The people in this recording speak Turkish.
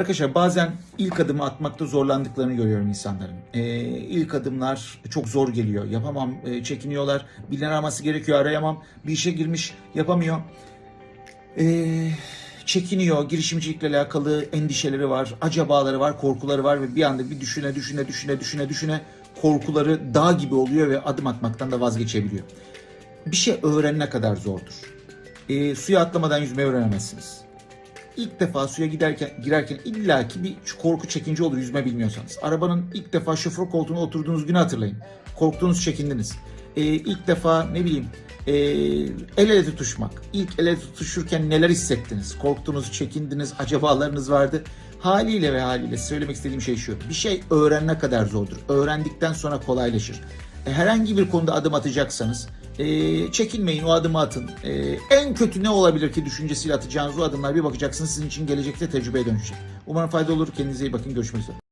Arkadaşlar bazen ilk adımı atmakta zorlandıklarını görüyorum insanların. Ee, ilk adımlar çok zor geliyor. Yapamam, e, çekiniyorlar. Birileri araması gerekiyor, arayamam. Bir işe girmiş, yapamıyor. Ee, çekiniyor. Girişimcilikle alakalı endişeleri var, acabaları var, korkuları var ve bir anda bir düşüne düşüne düşüne düşüne düşüne korkuları dağ gibi oluyor ve adım atmaktan da vazgeçebiliyor. Bir şey öğrenene kadar zordur. Ee, suya atlamadan yüzmeyi öğrenemezsiniz ilk defa suya giderken girerken illaki bir korku çekince olur yüzme bilmiyorsanız. Arabanın ilk defa şoför koltuğuna oturduğunuz günü hatırlayın. Korktuğunuz çekindiniz. Ee, ilk defa ne bileyim e, el ele tutuşmak. İlk el ele tutuşurken neler hissettiniz? Korktunuz, çekindiniz, acabalarınız vardı. Haliyle ve haliyle söylemek istediğim şey şu. Bir şey öğrenene kadar zordur. Öğrendikten sonra kolaylaşır. E, herhangi bir konuda adım atacaksanız e, çekinmeyin o adımı atın. E, en kötü ne olabilir ki düşüncesiyle atacağınız o adımlar bir bakacaksınız sizin için gelecekte tecrübeye dönüşecek. Umarım faydalı olur. Kendinize iyi bakın. Görüşmek üzere.